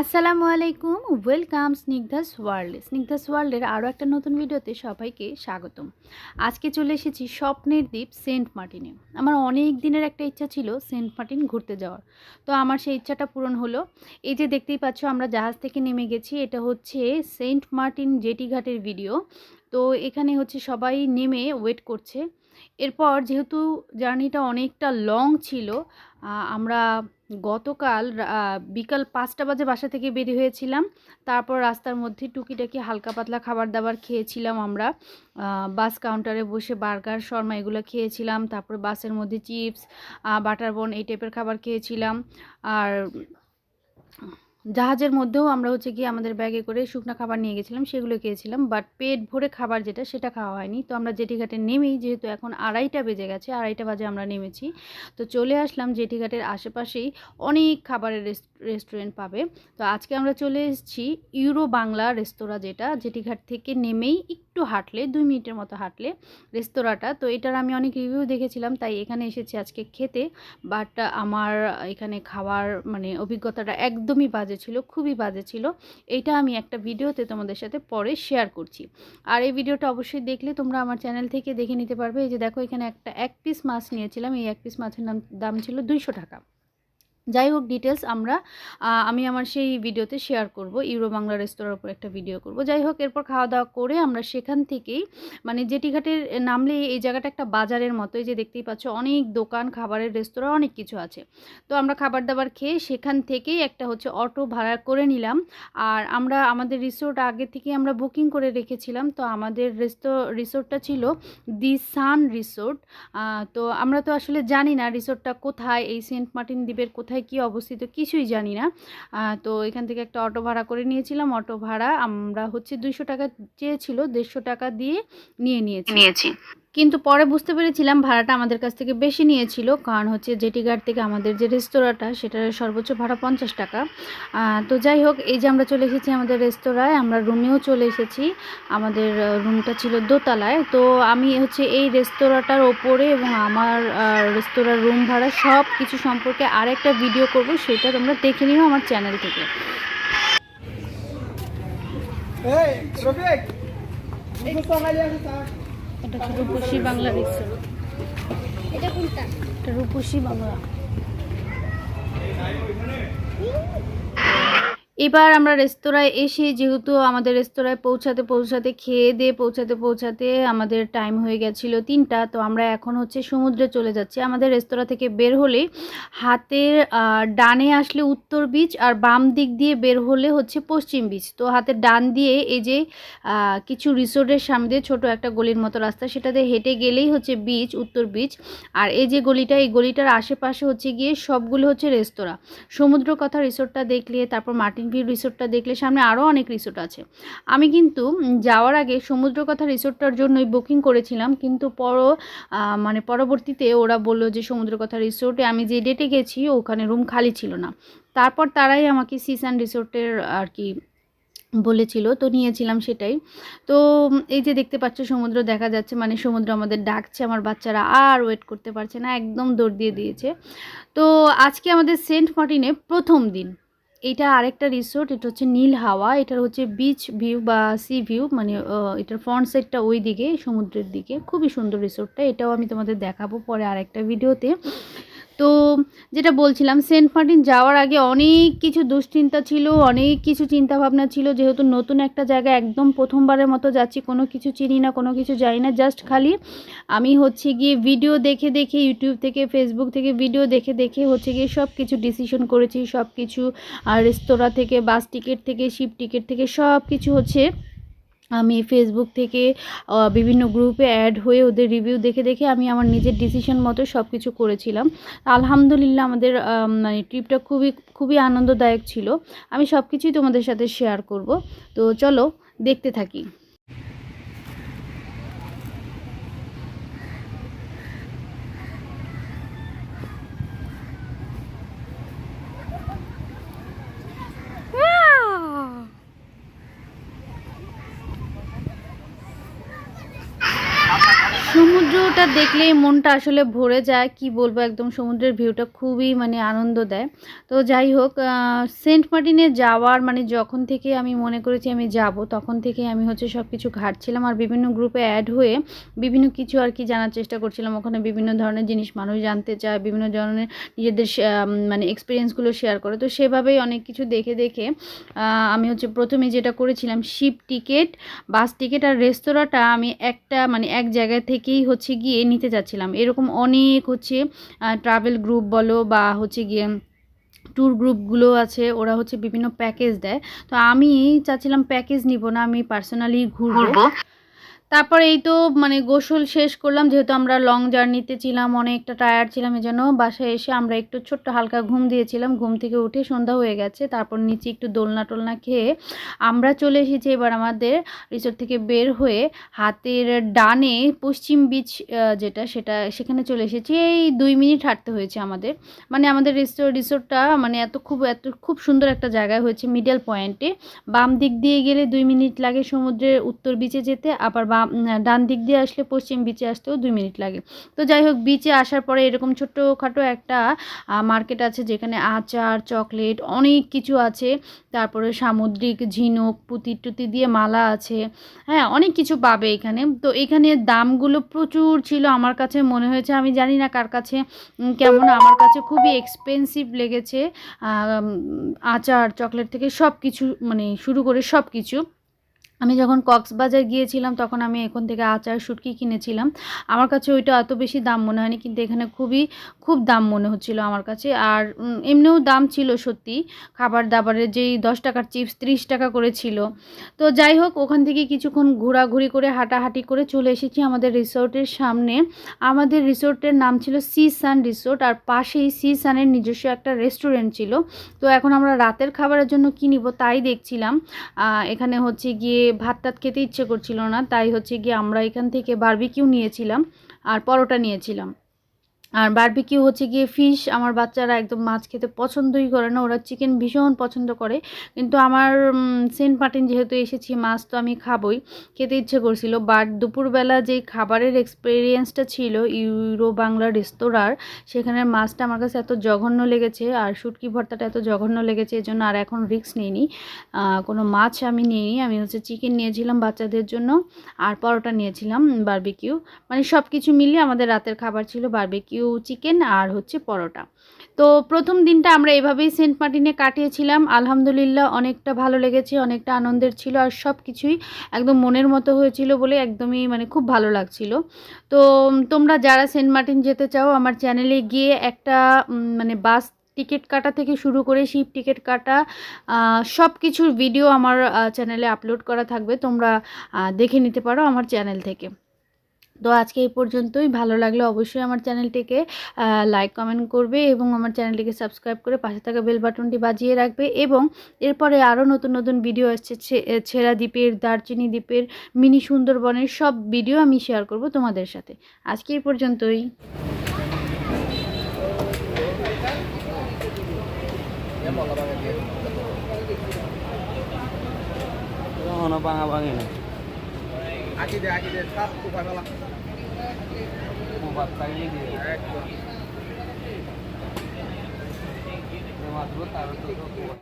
আসসালামু আলাইকুম, welcome Snigdha's world. Snigdha's ওয়ার্ল্ডের আরও একটা নতুন ভিডিওতে সবাইকে স্বাগতম। আজকে চলে এসেছি স্বপ্নের দ্বীপ সেন্ট মার্টিনে। আমার অনেক দিনের একটা ইচ্ছা ছিল সেন্ট মার্টিন ঘুরতে যাওয়ার। তো আমার সেই ইচ্ছাটা পূরণ হলো। এই যে দেখতেই পাচ্ছ, আমরা জাহাজ থেকে নেমে গেছি। এটা হচ্ছে সেন্ট মার্টিন জেটি ঘাটের ভিডিও। তো এখানে হচ্ছে সবাই নেমে ওয়েট করছে। এরপর যেহেতু জার্নিটা অনেকটা লং ছিল আমরা গতকাল বিকাল পাঁচটা বাজে বাসা থেকে বেরিয়ে হয়েছিলাম। তারপর রাস্তার মধ্যে টুকিটাকি হালকা পাতলা খাবার দাবার খেয়েছিলাম আমরা। বাস কাউন্টারে বসে বার্গার, শর্মা এগুলো খেয়েছিলাম। তারপর বাসের মধ্যে চিপস বাটার বন এই টাইপের খাবার খেয়েছিলাম। আর জাহাজের মধ্যেও আমরা হচ্ছে কি আমাদের ব্যাগে করে শুকনা খাবার নিয়ে গেছিলাম, সেগুলো খেয়েছিলাম। বাট পেট ভরে খাবার যেটা, সেটা খাওয়া হয়নি। তো আমরা জেটিঘাটে নেমেই যেহেতু এখন আড়াইটা বেজে গেছে, আড়াইটা বাজে আমরা নেমেছি। তো চলে আসলাম জেটিঘাটের আশেপাশেই অনেক খাবারের রেস্টুরেন্ট পাবে। তো আজকে আমরা চলে এসেছি ইউরো বাংলা রেস্তোরাঁ যেটা জেটিঘাট থেকে নেমেই একটু হাঁটলে, দুই মিনিটের মতো হাঁটলে রেস্তোরাঁটা। তো এটার আমি অনেক রিভিউ দেখেছিলাম, তাই এখানে এসেছি আজকে খেতে। বাট আমার এখানে খাওয়ার মানে অভিজ্ঞতাটা একদমই বাজে ছিল, খুবই বাজে ছিল। এটা আমি একটা ভিডিওতে তোমাদের সাথে পরে শেয়ার করছি। আর এই ভিডিওটা অবশ্যই দেখলে তোমরা আমার চ্যানেল থেকে দেখে নিতে পারবে। এই যে দেখো, এখানে একটা এক পিস মাছ নিয়েছিলাম। এই এক পিস মাছের নাম, দাম ছিল দুইশো টাকা। যাই হোক ডিটেলস আমরা আমি আমার সেই ভিডিওতে শেয়ার করব ইউরো বাংলা রেস্তোরাঁর উপর একটা ভিডিও করব। যাই হোক, এরপর খাওয়া দাওয়া করে আমরা সেখান থেকেই মানে জেটিঘাটের নামলে এই জায়গাটা একটা বাজারের মতো। যে দেখতেই পাচ্ছ, অনেক দোকান, খাবারের রেস্তোরাঁ অনেক কিছু আছে। তো আমরা খাবার দাবার খেয়ে সেখান থেকেই একটা হচ্ছে অটো ভাড়া করে নিলাম। আর আমরা, আমাদের রিসোর্ট আগে থেকে আমরা বুকিং করে রেখেছিলাম। তো আমাদের রেস্তো রিসোর্টটা ছিল দি সান রিসোর্ট। তো আমরা তো আসলে জানি না রিসোর্টটা কোথায়, এই সেন্ট মার্টিন দ্বীপের কোথায় কি অবস্থিত কিছুই জানি না। তো এখান থেকে একটা অটো ভাড়া করে নিয়েছিলাম। অটো ভাড়া আমরা হচ্ছে দুইশো টাকা চেয়েছিল, দেড়শো টাকা দিয়ে নিয়ে নিয়েছি। নিয়েছি। কিন্তু পরে বুঝতে পেরেছিলাম ভাড়াটা আমাদের কাছ থেকে বেশি নিয়েছিল, কারণ হচ্ছে জেটিঘাট থেকে আমাদের যে রেস্তোরাঁটা, সেটার সর্বোচ্চ ভাড়া পঞ্চাশ টাকা। তো যাই হোক, এই যে আমরা চলে এসেছি আমাদের রেস্তোরাঁয়, আমরা রুমেও চলে এসেছি। আমাদের রুমটা ছিল দোতলায়। তো আমি হচ্ছে এই রেস্তোরাঁটার ওপরে এবং আমার রেস্তোরাঁর রুম ভাড়া সব কিছু সম্পর্কে আরেকটা ভিডিও করব, সেটা তোমরা দেখে নিও আমার চ্যানেল থেকে। nga yan sa এটা হচ্ছে রূপসী বাংলা রেস্তোরাঁ এটা কোনটা? এটা রূপসী বাংলা। এবার আমরা রেস্তোরাঁয় এসে, যেহেতু আমাদের রেস্তোরাঁয় পৌঁছাতে পৌঁছাতে, খেয়ে দিয়ে পৌঁছাতে পৌঁছাতে আমাদের টাইম হয়ে গেছিল তিনটা, তো আমরা এখন হচ্ছে সমুদ্রে চলে যাচ্ছি। আমাদের রেস্তোরাঁ থেকে বের হলে হাতের ডানে আসলে উত্তর বিচ আর বাম দিক দিয়ে বের হলে হচ্ছে পশ্চিম বিচ তো হাতের ডান দিয়ে এই যে কিছু রিসোর্টের সামনে দিয়ে ছোট একটা গলির মতো রাস্তা সেটাতে হেঁটে গেলেই হচ্ছে বিচ উত্তর বিচ আর এই যে গলিটা, এই গলিটার আশেপাশে হচ্ছে গিয়ে সবগুলো হচ্ছে রেস্তোরাঁ। সমুদ্র কথা রিসোর্টটা দেখলে, তারপর মার্টিন ভিউ রিসোর্টটা দেখলে সামনে আরও অনেক রিসোর্ট আছে। আমি কিন্তু যাওয়ার আগে সমুদ্র কথা রিসোর্টটার জন্যই বুকিং করেছিলাম, কিন্তু পর মানে পরবর্তীতে ওরা বলল যে সমুদ্র কথা রিসোর্টে আমি যে ডেটে গেছি ওখানে রুম খালি ছিল না। তারপর তারাই আমাকে সিসান রিসোর্টের আর কি বলেছিল, তো নিয়েছিলাম সেটাই। তো এই যে দেখতে পাচ্ছ সমুদ্র দেখা যাচ্ছে মানে সমুদ্র আমাদের ডাকছে, আমার বাচ্চারা আর ওয়েট করতে পারছে না, একদম দৌড় দিয়ে দিয়েছে। তো আজকে আমাদের সেন্ট মার্টিনে প্রথম দিন। এটা আরেকটা রিসোর্ট এটা হচ্ছে নীল হাওয়া, এটার হচ্ছে বিচ ভিউ বা সি ভিউ মানে এটার ফ্রন্ট সাইডটা ওই দিকে সমুদ্রের দিকে। খুবই সুন্দর রিসোর্টটা এটাও আমি তোমাদের দেখাবো পরে আরেকটা ভিডিওতে তো যেটা বলছিলাম, সেন্ট মার্টিন যাওয়ার আগে অনেক কিছু দুশ্চিন্তা ছিল, অনেক কিছু চিন্তা ভাবনা ছিল। যেহেতু নতুন একটা জায়গা, একদম প্রথমবারের মতো যাচ্ছি, কোনো কিছু চিনি না, কোনো কিছু জানি না, জাস্ট খালি আমি হচ্ছে গিয়ে ভিডিও দেখে দেখে ইউটিউব থেকে ফেসবুক থেকে ভিডিও দেখে দেখে হচ্ছে গিয়ে সব কিছু ডিসিশন করেছি সব কিছু আর রেস্তোরাঁ থেকে বাস টিকিট থেকে শিপ টিকিট থেকে সব কিছু হচ্ছে আমি ফেসবুক থেকে বিভিন্ন গ্রুপে অ্যাড হয়ে ওদের রিভিউ দেখে দেখে আমি আমার নিজের ডিসিশন মতো সব কিছু করেছিলাম। আলহামদুলিল্লাহ আমাদের মানে ট্রিপটা খুবই খুবই আনন্দদায়ক ছিল। আমি সব কিছুই তোমাদের সাথে শেয়ার করব। তো চলো, দেখতে থাকি। দেখলেই মনটা আসলে ভরে যায়, কি বলব, একদম সমুদ্রের ভিউটা খুবই মানে আনন্দ দেয়। তো যাই হোক সেন্ট মার্টিনে যাওয়ার মানে যখন থেকে আমি মনে করেছি আমি যাব, তখন থেকে আমি হচ্ছে সব কিছু ঘাটছিলাম আর বিভিন্ন গ্রুপে অ্যাড হয়ে বিভিন্ন কিছু আর কি জানার চেষ্টা করছিলাম। ওখানে বিভিন্ন ধরনের জিনিস মানুষ জানতে চায়, বিভিন্ন ধরনের নিজেদের মানে এক্সপিরিয়েন্সগুলো শেয়ার করে। তো সেভাবেই অনেক কিছু দেখে দেখে আমি হচ্ছে প্রথমে যেটা করেছিলাম শিপ টিকিট বাস টিকিট আর রেস্তোরাঁটা আমি একটা মানে এক জায়গা থেকেই হচ্ছে গিয়ে নিতে যাচ্ছিলাম। এরকম অনেক হচ্ছে ট্রাভেল গ্রুপ বলো বা হচ্ছে গিয়ে ট্যুর গ্রুপগুলো আছে, ওরা হচ্ছে বিভিন্ন প্যাকেজ দেয়। তো আমি চাচ্ছিলাম প্যাকেজ নিব না, আমি পার্সোনালি ঘুরবো। তারপর এই তো মানে গোসল শেষ করলাম, যেহেতু আমরা লং জার্নিতে ছিলাম, অনেকটা টায়ার্ড ছিলাম এই জন্য বাসায় এসে আমরা একটু ছোট্ট হালকা ঘুম দিয়েছিলাম। ঘুম থেকে উঠে সন্ধ্যা হয়ে গেছে, তারপর নিচে একটু দোলনা টোলনা খেয়ে আমরা চলে এসেছি এবার আমাদের রিসোর্ট থেকে বের হয়ে হাতের ডানে পশ্চিম বিচ যেটা সেটা সেখানে চলে এসেছি। এই দুই মিনিট হাঁটতে হয়েছে আমাদের। মানে আমাদের রিসোর্ট রিসোর্টটা মানে এত খুব এত খুব সুন্দর একটা জায়গায় হয়েছে মিডল পয়েন্টে বাম দিক দিয়ে গেলে দুই মিনিট লাগে সমুদ্রের উত্তর বিচে যেতে, আবার বাম ডান দিক দিয়ে আসলে পশ্চিম বিচে আসতেও দুই মিনিট লাগে। তো যাই হোক বিচে আসার পরে এরকম ছোট্টখাটো একটা মার্কেট আছে যেখানে আচার চকলেট অনেক কিছু আছে। তারপরে সামুদ্রিক ঝিনুক পুঁতি টুতি দিয়ে মালা আছে। হ্যাঁ অনেক কিছু পাবে এখানে। তো এখানে দামগুলো প্রচুর ছিল আমার কাছে, মনে হয়েছে। আমি জানি না কার কাছে কেমন, আমার কাছে খুবই এক্সপেন্সিভ লেগেছে। আচার চকলেট থেকে সব কিছু মানে শুরু করে সব কিছু আমি যখন কক্সবাজার গিয়েছিলাম, তখন আমি এখন থেকে আচার শুটকি কিনেছিলাম। আমার কাছে ওইটা এত বেশি দাম মনে হয়নি, কিন্তু এখানে খুবই, খুব দাম মনে হচ্ছিল আমার কাছে। আর এমনিও দাম ছিল সত্যি। খাবার দাবারের যেই দশ টাকার চিপস ত্রিশ টাকা করে ছিল। তো যাই হোক, ওখান থেকে কিছুক্ষণ ঘোরাঘুরি করে, হাঁটাহাঁটি করে চলে এসেছি আমাদের রিসোর্টের সামনে। আমাদের রিসোর্টের নাম ছিল সি সান রিসোর্ট, আর পাশেই সি সানের নিজস্ব একটা রেস্টুরেন্ট ছিল। তো এখন আমরা রাতের খাবারের জন্য কী নিব তাই দেখছিলাম। এখানে হচ্ছে গিয়ে ভাত টাত খেতে ইচ্ছে করছিল না, তাই হচ্ছে গিয়ে আমরা এখান থেকে বার্বিকিউ নিয়েছিলাম আর পরোটা নিয়েছিলাম। আর বারবিকিউ হচ্ছে গিয়ে ফিশ আমার বাচ্চারা একদম মাছ খেতে পছন্দই করে না, ওরা চিকেন ভীষণ পছন্দ করে। কিন্তু আমার সেন্ট মার্টিন যেহেতু এসেছি, মাছ তো আমি খাবই। খেতে ইচ্ছে করছিল বাট দুপুরবেলা যে খাবারের এক্সপিরিয়েন্সটা ছিল, ইউরো বাংলা রেস্তোরাঁর সেখানের মাছটা আমার কাছে এত জঘন্য লেগেছে, আর শুটকি ভর্তাটা এত জঘন্য লেগেছে, এজন্য আর এখন রিস্ক নিইনি। কোনো মাছ আমি নিইনি, আমি হচ্ছে চিকেন নিয়েছিলাম বাচ্চাদের জন্য, আর পরোটা নিয়েছিলাম বারবিকিউ মানে সব কিছু মিলিয়ে আমাদের রাতের খাবার ছিল বারবিকিউ চিকেন আর হচ্ছে পরোটা। তো প্রথম দিনটা আমরা এভাবেই সেন্ট মার্টিনে কাটিয়েছিলাম। আলহামদুলিল্লাহ অনেকটা ভালো লেগেছে, অনেকটা আনন্দের ছিল আর সব কিছুই একদম মনের মতো হয়েছিল বলে একদমই মানে খুব ভালো লাগছিল। তো তোমরা যারা সেন্ট মার্টিন যেতে চাও, আমার চ্যানেলে গিয়ে একটা মানে বাস টিকিট কাটা থেকে শুরু করে শিপ টিকিট কাটা সব কিছুর ভিডিও আমার চ্যানেলে আপলোড করা থাকবে। তোমরা দেখে নিতে পারো আমার চ্যানেল থেকে। তো আজকে এই পর্যন্তই। ভালো লাগলে অবশ্যই আমার চ্যানেলটিকে লাইক কমেন্ট করবে এবং আমার চ্যানেলটিকে সাবস্ক্রাইব করে পাশে থাকা বেল বাটনটি বাজিয়ে রাখবে এবং এরপরে আরও নতুন নতুন ভিডিও আসছে ছেঁড়া দ্বীপের, দারচিনি দ্বীপের, মিনি সুন্দরবনের সব ভিডিও আমি শেয়ার করব তোমাদের সাথে। আজকে এই পর্যন্তই। Ano bang abang ini? আঁকি দে আঁকি দে সব কোপায় ফেলা Buat kali ini. একদম taruh tutup.